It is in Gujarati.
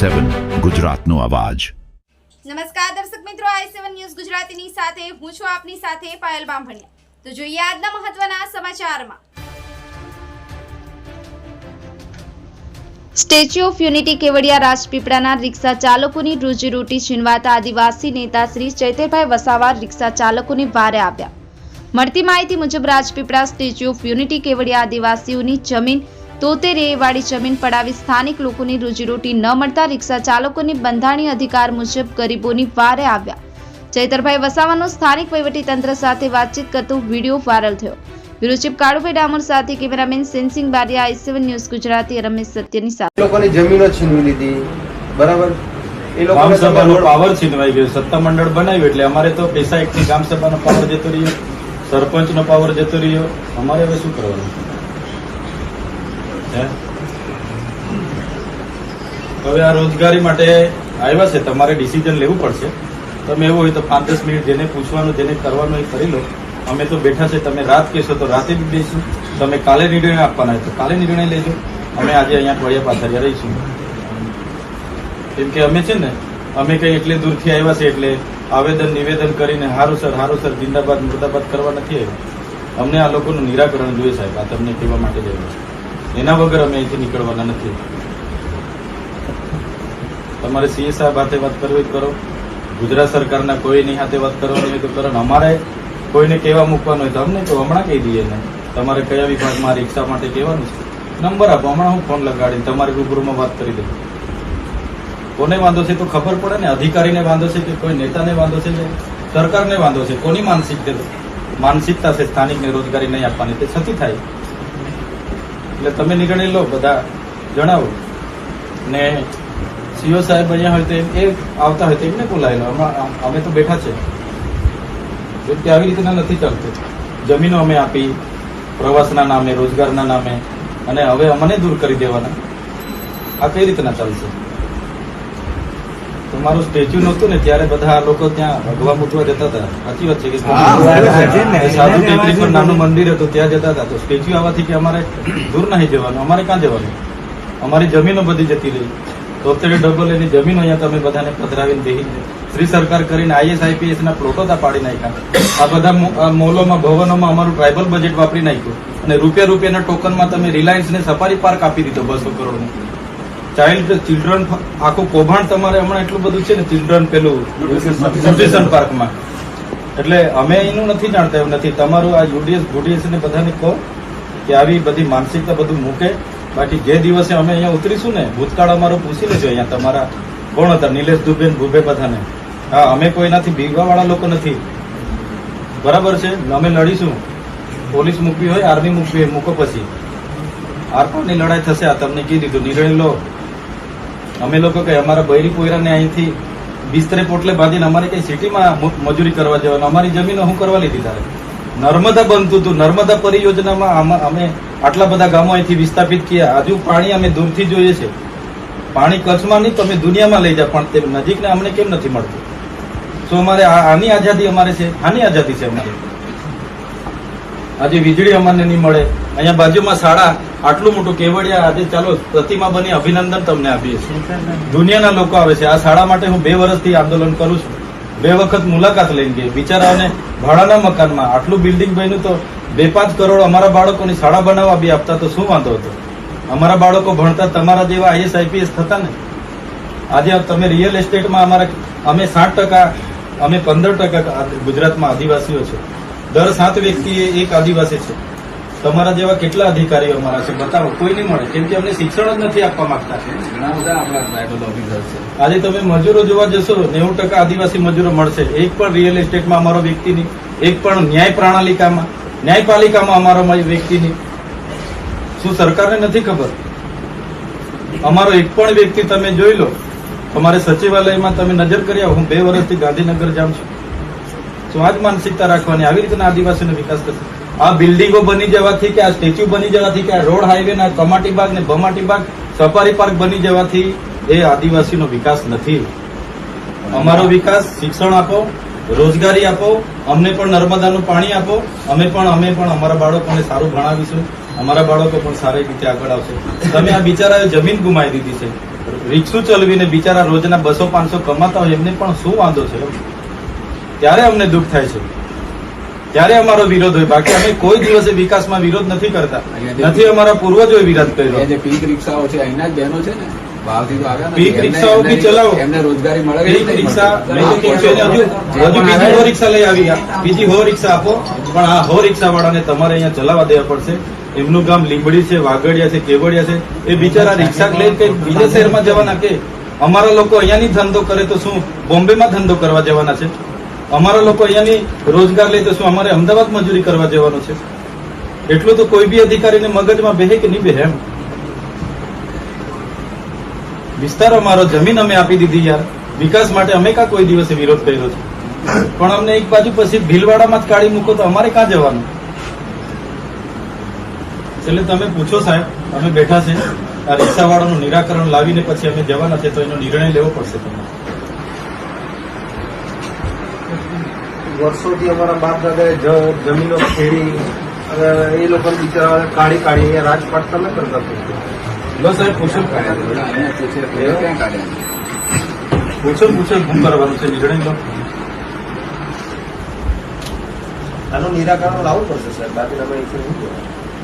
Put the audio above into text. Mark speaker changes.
Speaker 1: સેવન ગુજરાતનો અવાજ.
Speaker 2: નમસ્કાર દર્શક મિત્રો આઈ સેવન ન્યૂઝ ગુજરાતીની સાથે હું છું આપની સાથે પાયલ બામભણિયા. તો જોઈએ આજના મહત્વના સમાચારમાં. સ્ટેચ્યુ ઓફ યુનિટી કેવડિયા રાજપીપળાના રિક્ષા ચાલકોની રોજીરોટી છીનવાતા આદિવાસી નેતા શ્રી ચૈતરભાઈ વસાવા રિક્ષા ચાલકોને ભારે આપ્યા મળતી માહિતી મુજબ Rajpipla statue of unity Kevadia આદિવાસીઓની જમીન તોતેર એ વાળી જમીન પડાવી સ્થાનિક લોકોની રોજીરોટી ન મળતા રિક્ષા ચાલકોની બંધારણીય અધિકાર મુજબ ગરીબોની વારે આવ્યા. ચૈતરભાઈ વસાવાનો સ્થાનિક તંત્ર સાથે વાતચીત કરતો વીડિયો વાયરલ થયો. વિરોચિપ કાળુભાઈ ડામોર સાથે cameraman Sensing Bariya I seven news Gujarati Ramesh સત્યની સાથે.
Speaker 3: લોકોની જમીનો છીનવી લીધી. બરાબર? એ લોકો
Speaker 4: સભાનો પાવર છીનવાઈ ગયો. સત્તા મંડળ બનાવ્યું એટલે અમારે તો પૈસા એકથી ગામ સભાનો પાવર જતો રહ્યો. સરપંચનો પાવર જતો રહ્યો. અમારે હવે શું કરવાનું? હવે આ રોજગારી માટે આવ્યા છે, તમારે ડિસિઝન લેવું પડશે. તમે એવું હોય તો પાંચ દસ મિનિટ જેને પૂછવાનું, જેને કરવાનું એ કરી લો. અમે તો બેઠા છે, તમે રાત કહેશો તો રાતે બી દઈશું તમે કાલે નિર્ણય આપવાના હોય તો કાલે નિર્ણય લેજો. અમે આજે અહીંયા ટોળિયા પાછળ રહીશું. કેમ કે અમે છે ને, અમે કંઈ એટલે દૂરથી આવ્યા છે એટલે આવેદન, નિવેદન કરીને હારું સર હારું સર, જિંદાબાદ, મુર્દાબાદ કરવા નથી આવ્યા. અમને આ લોકોનું નિરાકરણ જોઈએ સાહેબ, આ તમને કહેવા માટે જ આવ્યા છે. એના વગર અમે અહીંથી નીકળવાના નથી. તમારે સીએ સાહેબ સાથે વાત કરવી કરો. ગુજરાત સરકારના કોઈની સાથે વાત કરવાની હોય તો કરો. અમારે કોઈને કહેવા મૂકવાનું હોય તો અમને તો હમણાં કહી દઈએ ને. તમારે કયા વિભાગમાં રિક્ષા માટે કહેવાનું છે? નંબર આપો, હમણાં હું ફોન લગાડીને તમારી રૂબરૂમાં વાત કરી દઉં. કોને વાંધો છે તો ખબર પડે ને. અધિકારીને વાંધો છે કે કોઈ નેતાને વાંધો છે કે સરકારને વાંધો છે. કોની માનસિકતા માનસિકતા છે, સ્થાનિકને રોજગારી નહીં આપવાની. તે છતી થાય. એટલે તમે નિર્ણય લો બધા જણાવો. ને સીઓ સાહેબ અહીંયા હોય તો એ આવતા હોય તો એમને બોલાવી અમે તો બેઠા છે. કેમ કે આવી રીતના નથી ચાલતું. જમીનો અમે આપી, પ્રવાસના નામે, રોજગારના નામે, અને હવે અમને દૂર કરી દેવાના. આ કઈ રીતના ચાલશે? તમારું સ્ટેચ્યુ નહોતું ને ત્યારે બધા લોકો ત્યાં ભગવા મૂકવા જતા હતા. સાચી વાત છે કે સાધુ ટેકરી પર નાનું મંદિર હતું ત્યાં જતા હતા. તો સ્ટેચ્યુ આવવાથી કે અમારે દૂર નહીં જવાનું. અમારે ક્યાં જવાનું? અમારી જમીનો બધી જતી રહી. તોતેર ડબલ એની જમીનો અહીંયા તમે બધાને પધરાવીને બેહી શ્રી સરકાર કરીને આઈએસ આઈપીએસ ના પ્લોટોતા પાડી નાખ્યા. આ બધા મોલોમાં ભવનોમાં અમારું ટ્રાઇબલ બજેટ વાપરી નાખ્યું. અને રૂપિયા રૂપિયાના ટોકનમાં તમે રિલાયન્સ ને સફારી પાર્ક આપી દીધો બસો કરોડનું. ચાઇલ્ડ ચિલ્ડ્રન આખું કૌભાંડ તમારે હમણાં એટલું બધું છે ને ચિલ્ડ્રન પેલું ન્યુટ્રિશન પાર્કમાં એટલે અમે એનું નથી જાણતા, એવું નથી. તમારું આ યુડીએસ ગુડીએસ ને બધાને કહો કે આવી બધી માનસિકતા બધું મૂકે. બાકી જે દિવસે અમે અહીંયા ઉતરીશું ને, ભૂતકાળ અમારો પૂછી લેજો અહીંયા તમારા કોણ હતા નિલેશ દુબેન, ભૂબે બધાને. હા, અમે કોઈનાથી ભીગવા વાળા લોકો નથી. બરાબર છે? અમે લડીશું. પોલીસ મૂકવી હોય, આર્મી મૂકવી હોય, મૂકો પછી. આરપારની લડાઈ થશે? આ તમને કીધું દીધું? નિર્ણય લો. અમે લોકો કઈ અમારા બૈરી પોયરાને અહીંથી બિસ્તરે પોટલે બાંધીને અમારે કઈ સિટીમાં મજૂરી કરવા જવાનું? અમારી જમીનો હું કરવા લીધી તારે? નર્મદા બનતું હતું. નર્મદા પરિયોજનામાં અમે આટલા બધા ગામો અહીંથી વિસ્થાપિત કર્યા. હજુ પાણી અમે દૂરથી જોઈએ છે. પાણી કચ્છમાં નહીં, તમે દુનિયામાં લઈ જાઓ. પણ તે નજીકને અમને કેમ નથી મળતું? તો અમારે આની આઝાદી અમારે છે. આની આઝાદી છે અમારી. આજે વીજળી અમને નહીં મળે. અહીંયા બાજુમાં શાળા આટલું મોટું કેવડિયા આજે ચાલો પ્રતિમા બની અભિનંદન તમને આપીએ છીએ. દુનિયાના લોકો આવે છે. આ શાળા માટે હું બે વર્ષથી આંદોલન કરું છું. બે વખત મુલાકાત લઈને ગઈ. બિચારાઓને ભાડાના મકાનમાં આટલું બિલ્ડિંગ બન્યું તો બે પાંચ કરોડ અમારા બાળકોની શાળા બનાવવા બી આપતા તો શું વાંધો હતો? અમારા બાળકો ભણતા તમારા જેવા આઈએસ આઈપીએસ થતા ને? આજે તમે રિયલ એસ્ટેટમાં અમારા અમે સાત ટકા, અમે પંદર ટકા ગુજરાતમાં આદિવાસીઓ છે. દર સાત વ્યક્તિ એક આદિવાસી છે. તમારા જેવા કેટલા અધિકારીઓ અમારા છે? બતાવો કોઈ નહીં મળે. કેમ કે અમને શિક્ષણ જ નથી આપવા માંગતા
Speaker 5: ઘણા બધા આપણા ટ્રાઇબલ ઓફિસર છે.
Speaker 4: આજે તમે મજૂરો જોવા જશો નેવું ટકા આદિવાસી મજૂરો મળશે. એક પણ રિયલ એસ્ટેટમાં અમારો વ્યક્તિ નહીં. એક પણ ન્યાય પ્રણાલિકામાં ન્યાયપાલિકામાં અમારો વ્યક્તિ નહીં. શું સરકારને નથી ખબર? અમારો એક પણ વ્યક્તિ તમે જોઈ લો. તમારે સચિવાલયમાં તમે નજર કરી આવો. હું બે વર્ષથી ગાંધીનગર જાઉં છું. શું આ જ માનસિકતા રાખવાની? આવી રીતના આદિવાસીનો વિકાસ થશે? આ બિલ્ડિંગો બની જવાથી કે આ સ્ટેચ્યુ બની જવાથી કે આ રોડ હાઈવે ના કમાટી બાગ ને ભમાટી બાગ સફારી પાર્ક બની જવાથી એ આદિવાસીનો વિકાસ નથી. અમારો વિકાસ શિક્ષણ આપો, રોજગારી આપો, અમને પણ નર્મદાનું પાણી આપો, અમે પણ અમે પણ અમારા બાળકોને સારું ભણાવીશું, અમારા બાળકો પણ સારી રીતે આગળ આવશે. તમે આ બિચારાએ જમીન ગુમાવી દીધી છે. રિક્ષું ચલાવીને બિચારા રોજના બસો પાંચસો કમાતા હોય એમને પણ શું વાંધો છે? ત્યારે અમને દુઃખ થાય છે. ત્યારે અમારો વિરોધ હોય. બાકી અમે કોઈ દિવસે વિકાસમાં વિરોધ નથી કરતા. નથી અમારા પૂર્વજોએ વિરોધ કર્યો.
Speaker 5: જે પીક રિક્ષાઓ છે અહીંના જ બહેનો છે ને? બહારથી તો આવ્યા નથી.
Speaker 4: પીક રિક્ષાઓ બી ચલાવો.
Speaker 5: એમને રોજગારી મળે
Speaker 4: પીક રિક્ષા
Speaker 5: મળે?
Speaker 4: મેં તો કહું છું. એને હજુ હજુ બીજી હો રિક્ષા લઈ આવી. બીજી હો રિક્ષા આપો. પણ આ હો રિક્ષા વાળાને તમારે અહીંયા ચલાવવા દેવા પડશે. એમનું ગામ લીંબડી છે વાગડિયા છે કેવડિયા છે. એ બિચારા રિક્ષા લઈને કઈ બીજા શહેરમાં જવાના કે? અમારા લોકો અહીંયાની ધંધો કરે તો શું? બોમ્બેમાં ધંધો કરવા જવાના છે? અમારા લોકો અહીંયાની રોજગાર લઈ તો શું? અમારે અમદાવાદ મજૂરી કરવા જવાનું છે. એટલું તો કોઈ બી અધિકારીને મગજમાં બેહે કે નહીં બેહે એમ. વિસ્તાર અમારો, જમીન અમે આપી દીધી યાર. વિકાસ માટે અમે કા કોઈ દિવસે વિરોધ કર્યો છે? પણ અમને એક બાજુ પછી ભીલવાડામાં જ કાઢી મૂકો તો અમારે ક્યાં જવાનું? એટલે તમે પૂછો સાહેબ, અમે બેઠા છે. આ રિક્ષાવાળાનું નિરાકરણ લાવીને પછી અમે જવાના છે તો એનો નિર્ણય લેવો પડશે તમારે.
Speaker 3: વર્ષોથી અમારા બાપ દાદાએ જમીનો ખેડી અને એ લોકો બિચારા કાઢી કાઢી અહીંયા રાજપાટ તમે કરતા હતા.
Speaker 4: લો સાહેબ પૂછો
Speaker 5: પૂછે
Speaker 4: પૂછો પૂછો શું કરવાનું છે નિર્ણય તો
Speaker 3: આનું નિરાકરણ લાવવું પડશે સાહેબ બાકી તમે એ શું કહેવાય?